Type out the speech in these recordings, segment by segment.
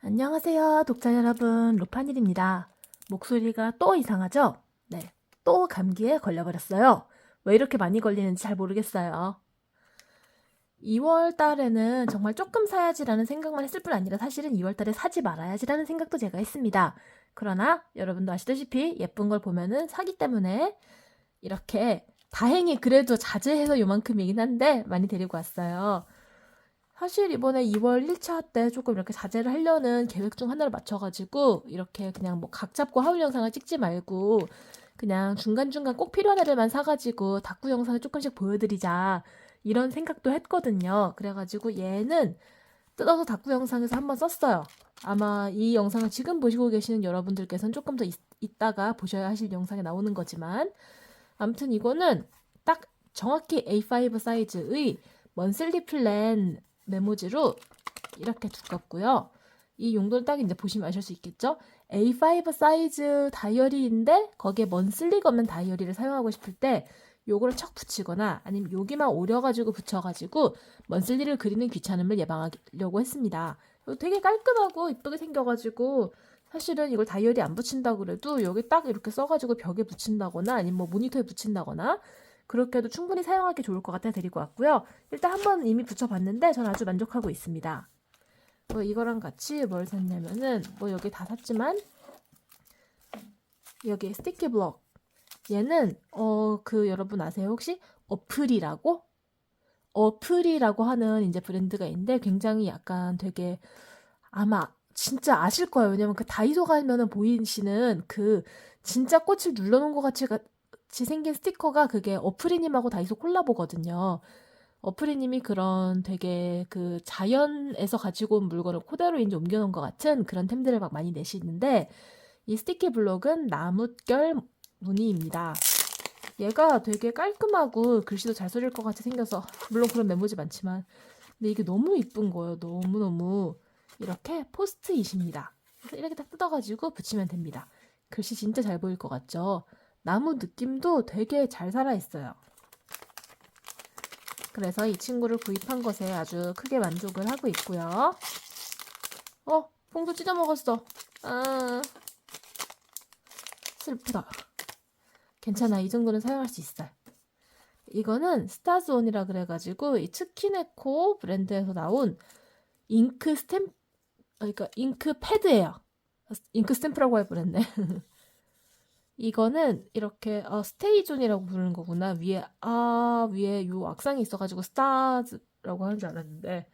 안녕하세요, 독자 여러분. 루파닐입니다. 목소리가 또 이상하죠? 네, 또 감기에 걸려버렸어요. 왜 이렇게 많이 걸리는지 잘 모르겠어요. 2월 달에는 정말 조금 사야지라는 생각만 했을 뿐 아니라 사실은 2월 달에 사지 말아야지라는 생각도 제가 했습니다. 그러나 여러분도 아시다시피 예쁜 걸 보면은 사기 때문에 이렇게 다행히 그래도 자제해서 요만큼이긴 한데 많이 데리고 왔어요. 사실 이번에 2월 1차 때 조금 이렇게 자제를 하려는 계획 중 하나를 맞춰가지고 이렇게 그냥 뭐 각 잡고 하울 영상을 찍지 말고 그냥 중간중간 꼭 필요한 애들만 사가지고 다꾸 영상을 조금씩 보여드리자 이런 생각도 했거든요. 그래가지고 얘는 뜯어서 다꾸 영상에서 한번 썼어요. 아마 이 영상을 지금 보시고 계시는 여러분들께서는 조금 더 있, 있다가 보셔야 하실 영상에 나오는 거지만 아무튼 이거는 딱 정확히 A5 사이즈의 먼슬리 플랜 메모지로 이렇게 두껍고요. 이 용도는 딱 이제 보시면 아실 수 있겠죠? A5 사이즈 다이어리인데 거기에 먼슬리 검은 다이어리를 사용하고 싶을 때 요거를 척 붙이거나 아니면 여기만 오려가지고 붙여가지고 먼슬리를 그리는 귀찮음을 예방하려고 했습니다. 되게 깔끔하고 이쁘게 생겨가지고 사실은 이걸 다이어리 안 붙인다고 그래도 여기 딱 이렇게 써가지고 벽에 붙인다거나 아니면 뭐 모니터에 붙인다거나 그렇게 해도 충분히 사용하기 좋을 것 같아 데리고 왔고요. 일단 한번 이미 붙여봤는데 전 아주 만족하고 있습니다. 뭐 이거랑 같이 뭘 샀냐면은 뭐 여기 다 샀지만 여기 스티키 블럭 얘는 어 그 여러분 아세요? 혹시? 어플이라고? 어플이라고 하는 이제 브랜드가 있는데 굉장히 약간 되게 아마 진짜 아실 거예요. 왜냐면 그 다이소 가면은 보이시는 그 진짜 꽃을 눌러놓은 것 같이 같이 생긴 스티커가 그게 어프리님하고 다이소 콜라보거든요. 어프리님이 그런 되게 그 자연에서 가지고 온 물건을 그대로 이제 옮겨놓은 것 같은 그런 템들을 막 많이 내시는데 이 스티키 블록은 나뭇결 무늬입니다. 얘가 되게 깔끔하고 글씨도 잘 써질 것 같이 생겨서 물론 그런 메모지 많지만 근데 이게 너무 이쁜 거예요. 너무너무 이렇게 포스트잇입니다. 그래서 이렇게 딱 뜯어가지고 붙이면 됩니다. 글씨 진짜 잘 보일 것 같죠? 나무 느낌도 되게 잘 살아있어요. 그래서 이 친구를 구입한 것에 아주 크게 만족을 하고 있고요. 어, 봉도 찢어 먹었어. 아, 슬프다. 괜찮아, 이 정도는 사용할 수 있어요. 이거는 스타즈온이라 그래가지고 이 츠키네코 브랜드에서 나온 잉크 스탬, 그러니까 잉크 패드예요. 잉크 스탬프라고 할 뻔했네. 이거는 이렇게 어, 스테이존이라고 부르는 거구나. 위에 아 위에 요 악상이 있어가지고 스타즈라고 하는 줄 알았는데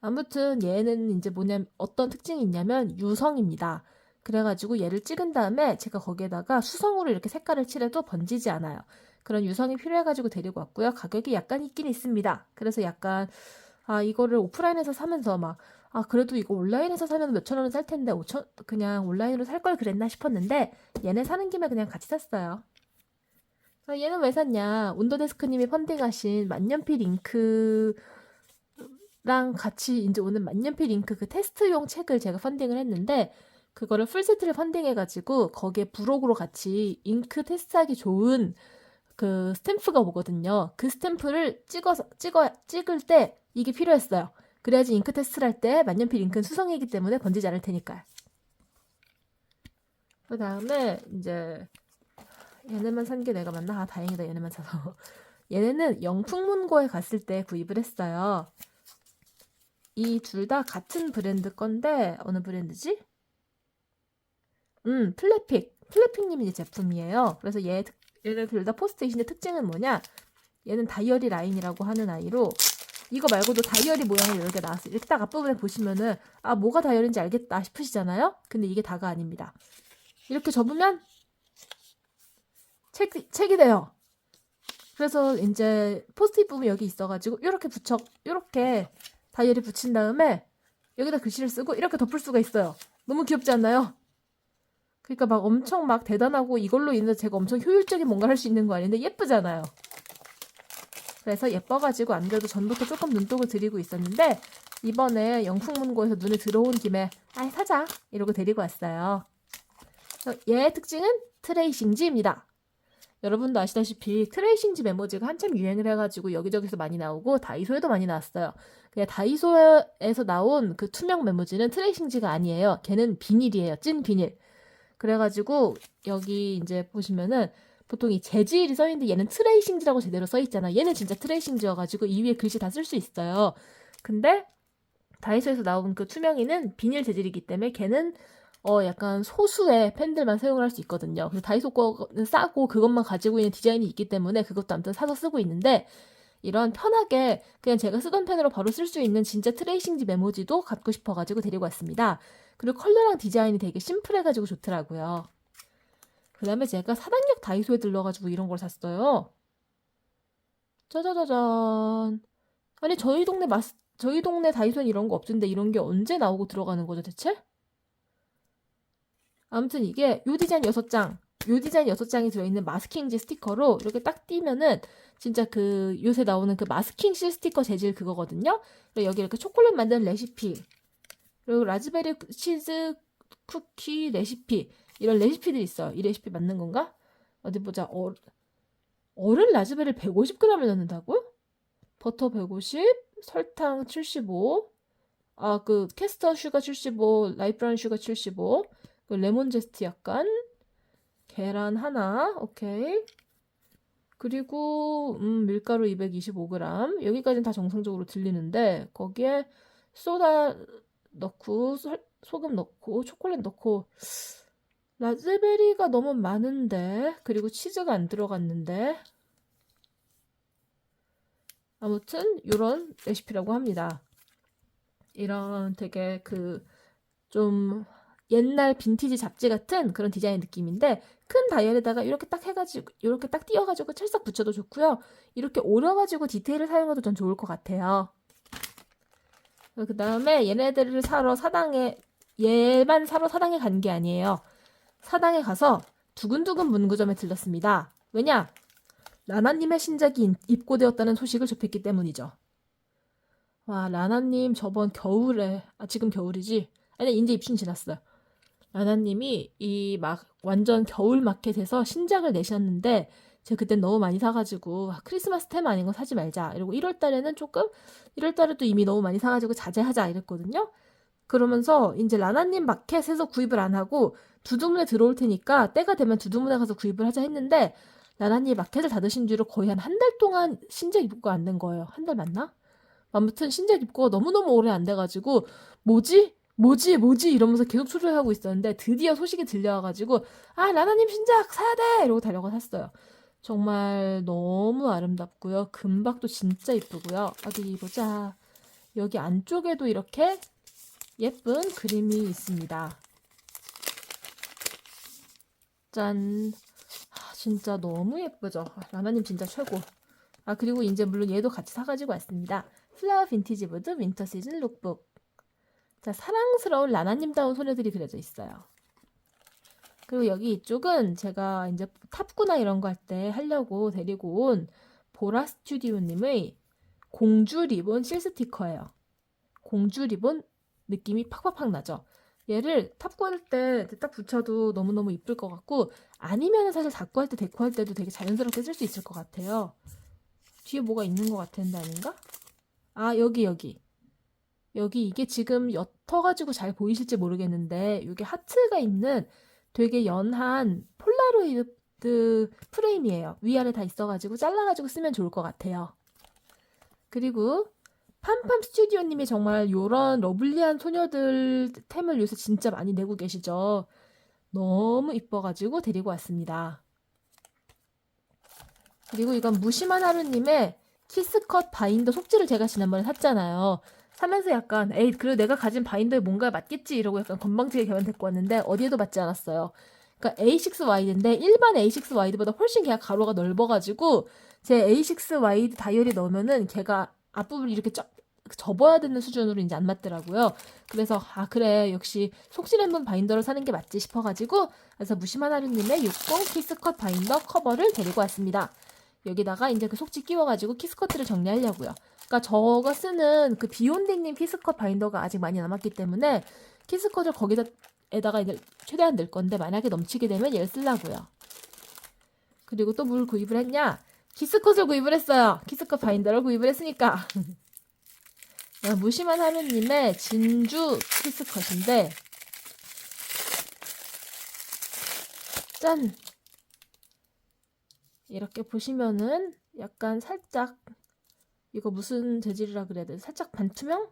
아무튼 얘는 이제 뭐냐 어떤 특징이 있냐면 유성입니다. 그래가지고 얘를 찍은 다음에 제가 거기에다가 수성으로 이렇게 색깔을 칠해도 번지지 않아요. 그런 유성이 필요해가지고 데리고 왔고요. 가격이 약간 있긴 있습니다. 그래서 약간 아 이거를 오프라인에서 사면서 막 아, 그래도 이거 온라인에서 사면 몇천 원은 살 텐데, 오천, 그냥 온라인으로 살 걸 그랬나 싶었는데, 얘네 사는 김에 그냥 같이 샀어요. 아, 얘는 왜 샀냐? 운더데스크님이 펀딩하신 만년필 잉크랑 같이 이제 오는 만년필 잉크 그 테스트용 책을 제가 펀딩을 했는데, 그거를 풀세트를 펀딩해가지고, 거기에 부록으로 같이 잉크 테스트하기 좋은 그 스탬프가 오거든요. 그 스탬프를 찍어서, 찍어, 찍을 때 이게 필요했어요. 그래야지 잉크 테스트를 할 때 만년필 잉크는 수성이기 때문에 번지지 않을 테니까요. 그 다음에 이제 얘네만 산 게 내가 맞나? 아 다행이다 얘네만 사서 얘네는 영풍문고에 갔을 때 구입을 했어요. 이 둘 다 같은 브랜드 건데 어느 브랜드지? 음 플래픽 플래픽님이 제품이에요. 그래서 얘 얘네 둘 다 포스트잇인데 특징은 뭐냐? 얘는 다이어리 라인이라고 하는 아이로 이거 말고도 다이어리 여러 개 나왔어요. 이렇게 딱 앞부분에 보시면은 아 뭐가 다이어리인지 알겠다 싶으시잖아요. 근데 이게 다가 아닙니다. 이렇게 접으면 책, 책이 돼요. 그래서 이제 포스트잇 부분 여기 있어가지고 이렇게 붙여 이렇게 다이어리 붙인 다음에 여기다 글씨를 쓰고 이렇게 덮을 수가 있어요. 너무 귀엽지 않나요? 그러니까 막 엄청 막 대단하고 이걸로 인해서 제가 엄청 효율적인 뭔가 할수 있는 거 아닌데 예쁘잖아요. 그래서 예뻐가지고 안 그래도 전부터 조금 눈독을 들이고 있었는데 이번에 영풍문고에서 눈에 들어온 김에 아이 사자 이러고 데리고 왔어요. 얘의 특징은 트레이싱지입니다. 여러분도 아시다시피 트레이싱지 메모지가 한참 유행을 해가지고 여기저기서 많이 나오고 다이소에도 많이 나왔어요. 그냥 다이소에서 나온 그 투명 메모지는 트레이싱지가 아니에요. 걔는 비닐이에요. 찐 비닐. 그래가지고 여기 이제 보시면은 보통 이 재질이 써있는데 얘는 트레이싱지라고 제대로 써있잖아. 얘는 진짜 트레이싱지여가지고 이 위에 글씨 다 쓸 수 있어요. 근데 다이소에서 나온 그 투명이는 비닐 재질이기 때문에 걔는 어 약간 소수의 팬들만 사용을 할 수 있거든요. 그래서 다이소 거는 싸고 그것만 가지고 있는 디자인이 있기 때문에 그것도 아무튼 사서 쓰고 있는데 이런 편하게 그냥 제가 쓰던 펜으로 바로 쓸 수 있는 진짜 트레이싱지 메모지도 갖고 싶어가지고 데리고 왔습니다. 그리고 컬러랑 디자인이 되게 심플해가지고 좋더라고요. 그 다음에 제가 사당역 다이소에 들러가지고 이런 걸 샀어요. 짜자자잔. 아니 저희 동네 마스 저희 동네 다이소는 이런 거 없던데 이런 게 언제 나오고 들어가는 거죠 대체? 아무튼 이게 요 디자인 6장, 요 디자인 6장이 들어있는 마스킹지 스티커로 이렇게 딱 띄면은 진짜 그 요새 나오는 그 마스킹 실 스티커 재질 그거거든요. 그리고 여기 이렇게 초콜릿 만드는 레시피, 그리고 라즈베리 치즈 쿠키 레시피 이런 레시피들이 있어요. 이 레시피 맞는 건가? 어디 보자. 어, 얼은 라즈베리 150g을 넣는다고요? 버터 150, 설탕 75, 아 그 캐스터 슈가 75, 라이프라운 슈가 75, 그 레몬 제스트 약간, 계란 하나, 오케이. 그리고 음, 밀가루 225g. 여기까지는 다 정상적으로 들리는데 거기에 소다 넣고 설- 소금 넣고 초콜릿 넣고 라즈베리가 너무 많은데 그리고 치즈가 안 들어갔는데 아무튼 이런 레시피라고 합니다. 이런 되게 그 좀 옛날 빈티지 잡지 같은 그런 디자인 느낌인데 큰 다이얼에다가 이렇게 딱 해가지고 이렇게 딱 띄워가지고 찰싹 붙여도 좋고요. 이렇게 오려가지고 디테일을 사용해도 전 좋을 것 같아요. 그 다음에 얘네들을 사러 사당에 얘만 사러 사당에 간 게 아니에요. 사당에 가서 두근두근 문구점에 들렀습니다. 왜냐? 라나님의 신작이 인- 입고되었다는 소식을 접했기 때문이죠. 와, 라나님 저번 겨울에, 아, 지금 겨울이지? 아니, 이제 입춘 지났어요. 라나님이 이 막 완전 겨울 마켓에서 신작을 내셨는데, 제가 그땐 너무 많이 사가지고, 아, 크리스마스 템 아닌 거 사지 말자. 이러고 1월 달에는 조금, 1월 달에 또 이미 너무 많이 사가지고 자제하자. 이랬거든요. 그러면서 이제 라나님 마켓에서 구입을 안 하고, 두두문에 들어올 테니까 때가 되면 두두문에 가서 구입을 하자 했는데, 라나님 마켓을 닫으신 뒤로 거의 한 한 달 동안 신작 입고가 안 된 거예요. 한 달 맞나? 아무튼 신작 입고가 너무너무 오래 안 돼가지고 뭐지? 뭐지? 뭐지? 이러면서 계속 추적하고 있었는데 드디어 소식이 들려와가지고 아 라나님 신작 사야 돼! 이러고 달려가 샀어요. 정말 너무 아름답고요. 금박도 진짜 이쁘고요. 어디 보자. 여기 안쪽에도 이렇게 예쁜 그림이 있습니다. 짠. 아, 진짜 너무 예쁘죠? 아, 라나님 진짜 최고. 아, 그리고 이제 물론 얘도 같이 사가지고 왔습니다. 플라워 빈티지 보드 윈터 시즌 룩북. 자, 사랑스러운 라나님다운 소녀들이 그려져 있어요. 그리고 여기 이쪽은 제가 이제 탑구나 이런 거 할 때 하려고 데리고 온 보라 스튜디오님의 공주 리본 실 스티커예요. 공주 리본 느낌이 팍팍팍 나죠? 얘를 탑구 할 때 딱 붙여도 너무너무 이쁠 것 같고 아니면 사실 닦고 할때 데코 할 때도 되게 자연스럽게 쓸 수 있을 것 같아요. 뒤에 뭐가 있는 것 같은데 아닌가? 아 여기 여기 여기 이게 지금 옅어가지고 잘 보이실지 모르겠는데 이게 하트가 있는 되게 연한 폴라로이드 프레임이에요. 위아래 다 있어가지고 잘라가지고 쓰면 좋을 것 같아요. 그리고 팜팜 스튜디오님이 정말 요런 러블리한 소녀들 템을 요새 진짜 많이 내고 계시죠. 너무 이뻐가지고 데리고 왔습니다. 그리고 이건 무심한 하루님의 키스컷 바인더 속지를 제가 지난번에 샀잖아요. 사면서 약간 에이 그래도 내가 가진 바인더에 뭔가 맞겠지 이러고 약간 건방지게 걔만 데리고 왔는데 어디에도 맞지 않았어요. 그러니까 A6 와이드인데 일반 A6 와이드보다 훨씬 걔가 가로가 넓어가지고 제 A6 와이드 다이어리 넣으면은 걔가 앞부분이 이렇게 쫙 접어야 되는 수준으로 이제 안 맞더라고요. 그래서 아 그래 역시 속실한분 바인더를 사는 게 맞지 싶어가지고 그래서 무심한 하루님의 60 키스컷 바인더 커버를 데리고 왔습니다. 여기다가 이제 그 속지 끼워가지고 키스컷들을 정리하려고요. 그러니까 저가 쓰는 그 비욘딩님 키스컷 바인더가 아직 많이 남았기 때문에 키스컷을 거기다 에다가 이제 최대한 넣을 건데 만약에 넘치게 되면 얘를 쓰려고요. 그리고 또뭘 구입을 했냐? 키스컷을 구입을 했어요. 키스컷 바인더를 구입을 했으니까. 야, 무심한 하느님의 진주 키스컷인데 짠! 이렇게 보시면은 약간 살짝 이거 무슨 재질이라 그래야 돼? 살짝 반투명?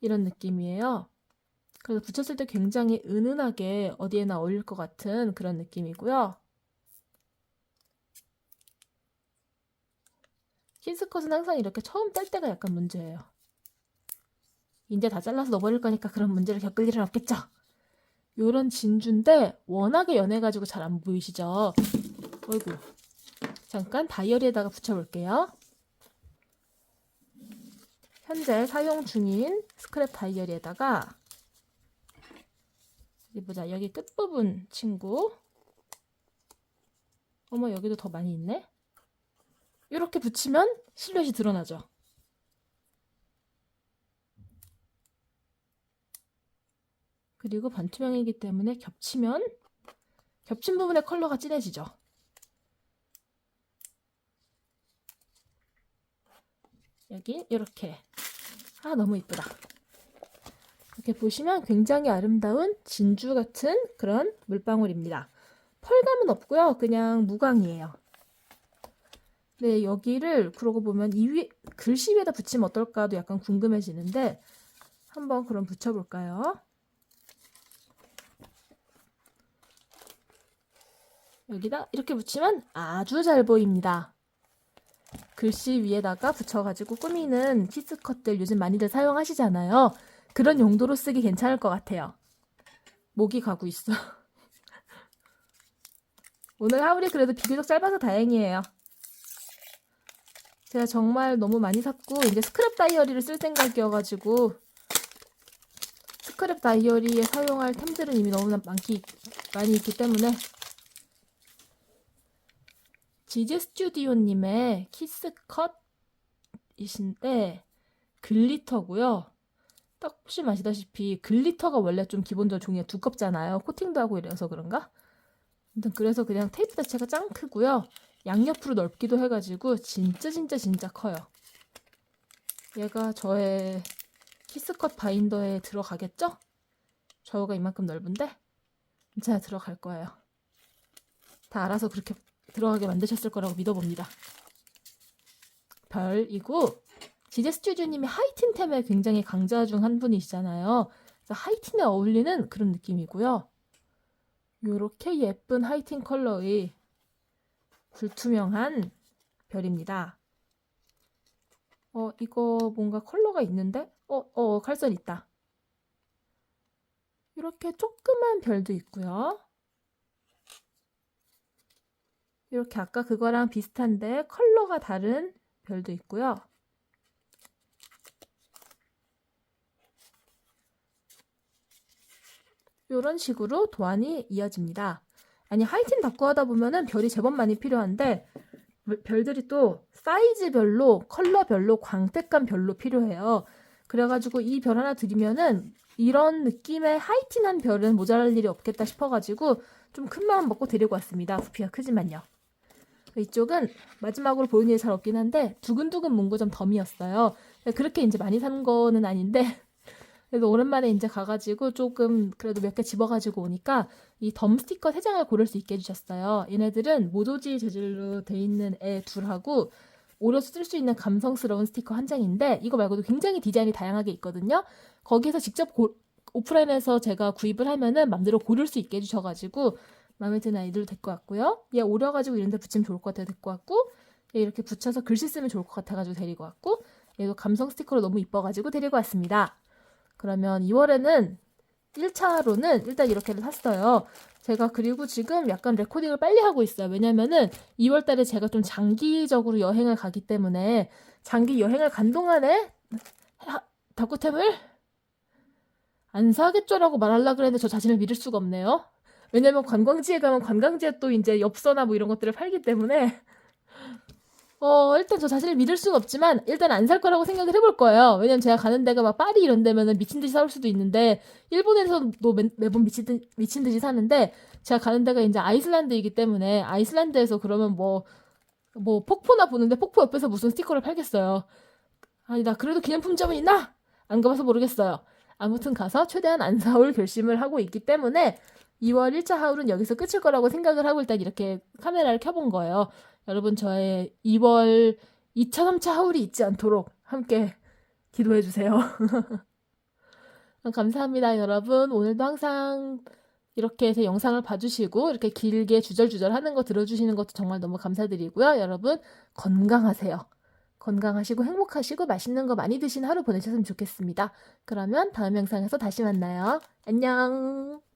이런 느낌이에요. 그래서 붙였을 때 굉장히 은은하게 어디에나 어울릴 것 같은 그런 느낌이고요. 키스컷은 항상 이렇게 처음 뗄 때가 약간 문제예요. 이제 다 잘라서 넣어버릴 거니까 그런 문제를 겪을 일은 없겠죠? 요런 진주인데 워낙에 연해가지고 잘 안 보이시죠? 어이구. 잠깐 다이어리에다가 붙여볼게요. 현재 사용 중인 스크랩 다이어리에다가 어디 보자. 여기 끝부분 친구. 어머 여기도 더 많이 있네. 이렇게 붙이면 실루엣이 드러나죠. 그리고 반투명이기 때문에 겹치면 겹친 부분의 컬러가 진해지죠. 여기 이렇게 아 너무 이쁘다. 이렇게 보시면 굉장히 아름다운 진주 같은 그런 물방울입니다. 펄감은 없고요. 그냥 무광이에요. 네, 여기를 그러고 보면 이 위, 글씨 위에다 붙이면 어떨까도 약간 궁금해지는데 한번 그럼 붙여볼까요? 여기다 이렇게 붙이면 아주 잘 보입니다. 글씨 위에다가 붙여가지고 꾸미는 키스컷들 요즘 많이들 사용하시잖아요. 그런 용도로 쓰기 괜찮을 것 같아요. 목이 가고 있어. 오늘 하울이 그래도 비교적 짧아서 다행이에요. 제가 정말 너무 많이 샀고 이제 스크랩 다이어리를 쓸 생각이어가지고 스크랩 다이어리에 사용할 템들은 이미 너무나 많기, 많이 있기 때문에 지지 스튜디오님의 키스컷이신데 글리터고요. 딱 혹시 아시다시피 글리터가 원래 좀 기본적으로 종이가 두껍잖아요. 코팅도 하고 이래서 그런가? 아무튼 그래서 그냥 테이프 자체가 짱 크고요. 양옆으로 넓기도 해가지고 진짜 진짜 진짜 커요. 얘가 저의 키스컷 바인더에 들어가겠죠? 저우가 이만큼 넓은데 진짜 들어갈 거예요. 다 알아서 그렇게 들어가게 만드셨을 거라고 믿어봅니다. 별이고 지제 스튜디오님이 하이틴템에 굉장히 강자 중 한 분이시잖아요. 그래서 하이틴에 어울리는 그런 느낌이고요. 이렇게 예쁜 하이틴 컬러의 불투명한 별입니다. 어, 이거 뭔가 컬러가 있는데? 어, 어, 칼선 있다. 이렇게 조그만 별도 있고요. 이렇게 아까 그거랑 비슷한데 컬러가 다른 별도 있고요. 이런 식으로 도안이 이어집니다. 아니 하이틴 닫고 하다 보면은 별이 제법 많이 필요한데 별들이 또 사이즈별로 컬러별로 광택감별로 필요해요. 그래가지고 이 별 하나 드리면은 이런 느낌의 하이틴한 별은 모자랄 일이 없겠다 싶어가지고 좀 큰 마음 먹고 데리고 왔습니다. 부피가 크지만요. 이쪽은 마지막으로 보이는 게 잘 없긴 한데 두근두근 문구점 덤이었어요. 그렇게 이제 많이 산 거는 아닌데 그래서 오랜만에 이제 가가지고 조금 그래도 몇 개 집어가지고 오니까 이 덤 스티커 세 장을 고를 수 있게 해주셨어요. 얘네들은 모조지 재질로 돼 있는 애 둘하고 오려서 쓸 수 있는 감성스러운 스티커 한 장인데 이거 말고도 굉장히 디자인이 다양하게 있거든요. 거기에서 직접 고, 오프라인에서 제가 구입을 하면은 맘대로 고를 수 있게 해주셔가지고 마음에 드는 아이들 데리고 왔고요. 얘 오려가지고 이런 데 붙이면 좋을 것 같아서 데리고 왔고 얘 이렇게 붙여서 글씨 쓰면 좋을 것 같아가지고 데리고 왔고 얘도 감성 스티커로 너무 이뻐가지고 데리고 왔습니다. 그러면 2월에는 1차로는 일단 이렇게를 샀어요. 제가 그리고 지금 약간 레코딩을 빨리 하고 있어요. 왜냐면은 2월 달에 제가 좀 장기적으로 여행을 가기 때문에 장기 여행을 간 동안에 닭구템을 안 사겠죠라고 말하려고 그랬는데 저 자신을 믿을 수가 없네요. 왜냐면 관광지에 가면 관광지에 또 이제 엽서나 뭐 이런 것들을 팔기 때문에 어, 일단 저 자신을 믿을 수는 없지만 일단 안 살 거라고 생각을 해볼 거예요. 왜냐면 제가 가는 데가 막 파리 이런 데면은 미친 듯이 사올 수도 있는데 일본에서도 매, 매번 미친, 듯, 미친 듯이 사는데 제가 가는 데가 이제 아이슬란드이기 때문에 아이슬란드에서 그러면 뭐, 뭐 폭포나 보는데 폭포 옆에서 무슨 스티커를 팔겠어요. 아니다. 그래도 기념품점은 있나? 안 가봐서 모르겠어요. 아무튼 가서 최대한 안 사올 결심을 하고 있기 때문에 2월 1차 하울은 여기서 끝일 거라고 생각을 하고 일단 이렇게 카메라를 켜본 거예요. 여러분 저의 2월 2차, 3차 하울이 있지 않도록 함께 기도해 주세요. 감사합니다, 여러분. 오늘도 항상 이렇게 제 영상을 봐주시고 이렇게 길게 주절주절 하는 거 들어주시는 것도 정말 너무 감사드리고요. 여러분 건강하세요. 건강하시고 행복하시고 맛있는 거 많이 드신 하루 보내셨으면 좋겠습니다. 그러면 다음 영상에서 다시 만나요. 안녕.